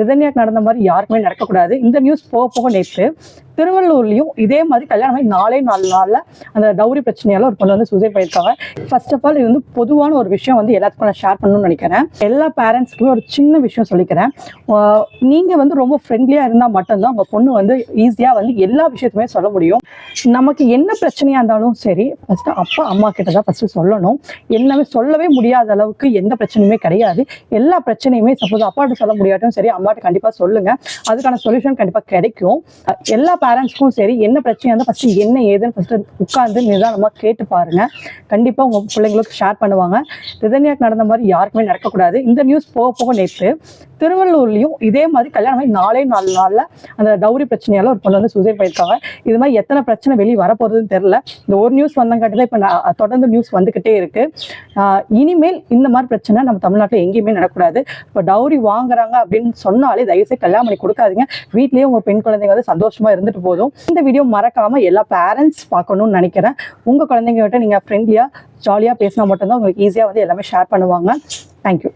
ரிதன்யாக்கு நடந்த மாதிரி யாருக்குமே நடக்கக்கூடாது. இந்த நியூஸ் போக போக நேற்று திருவள்ளூர்லயும் இதே மாதிரி கல்யாணம் ஆகி நாலே நாலு நாள்ல அந்த டவுரி பிரச்சனையால ஒரு பொண்ணு வந்து சூசைட் பண்ணியிருக்காங்க ஃபர்ஸ்ட் ஆஃப் ஆல் இது வந்து பொதுவான ஒரு விஷயம் வந்து எல்லாத்துக்கும் நான் ஷேர் பண்ணணும்னு நினைக்கிறேன். எல்லா பேரண்ட்ஸ்க்குமே ஒரு சின்ன விஷயம் சொல்லிக்கிறேன். நீங்க வந்து ரொம்ப ஃப்ரெண்ட்லியா இருந்தால் மட்டும்தான் உங்க பொண்ணு வந்து ஈஸியா வந்து எல்லா விஷயத்துமே சொல்ல முடியும். நமக்கு என்ன பிரச்சனையா இருந்தாலும் சரி ஃபர்ஸ்ட் அப்பா அம்மா கிட்ட தான் ஃபர்ஸ்ட் சொல்லணும். எல்லாமே சொல்லவே முடியாத அளவுக்கு எந்த பிரச்சனையுமே கிடையாது. எல்லா பிரச்சனையுமே சப்போஸ் அப்பாட்ட சொல்ல முடியாட்டும் சரி அம்மாட்ட கண்டிப்பா சொல்லுங்க. அதுக்கான சொல்யூஷன் கண்டிப்பா கிடைக்கும். எல்லா பேரண்ட்ஸ்க்கும் சரி என்ன பிரச்சனையாக இருந்தால் ஃபஸ்ட்டு என்ன ஏதுன்னு ஃபஸ்ட்டு உட்காந்து நிதானமாக கேட்டு பாருங்க. கண்டிப்பாக உங்கள் பிள்ளைங்களுக்கு ஷேர் பண்ணுவாங்க. ரிதன்யாக்கு நடந்த மாதிரி யாருக்குமே நடக்கக்கூடாது. இந்த நியூஸ் போக போக நேற்று திருவள்ளூர்லேயும் இதே மாதிரி கல்யாணம் ஆகி நாலே நாலு நாளில் அந்த டவுரி பிரச்சனையால் ஒரு பொண்ணு வந்து சூசைட் பண்ணியிருக்காங்க. இது மாதிரி எத்தனை பிரச்சனை வெளியே வரப்போகுதுன்னு தெரில இந்த ஒரு நியூஸ் வந்தங்காட்டி தான் இப்போ நான் தொடர்ந்து நியூஸ் வந்துக்கிட்டே இருக்குது இனிமேல் இந்த மாதிரி பிரச்சனை நம்ம தமிழ்நாட்டில் எங்கேயுமே நடக்கக்கூடாது. இப்போ டவுரி வாங்குறாங்க அப்படின்னு சொன்னாலே தயவுசெய்து கல்யாணம் பண்ணி கொடுக்காதீங்க. வீட்லேயே உங்கள் பெண் குழந்தைங்க வந்து சந்தோஷமாக இருந்துட்டு போதும். இந்த வீடியோ மறக்காம எல்லா பேரண்ட்ஸ் பார்க்கணும்னு நினைக்கிறேன். உங்க குழந்தைங்க நீங்க ஃப்ரெண்ட்லியா ஜாலியா பேசினா மட்டும்தான் உங்களுக்கு ஈஸியா வந்து எல்லாமே ஷேர் பண்ணுவாங்க. தேங்க்யூ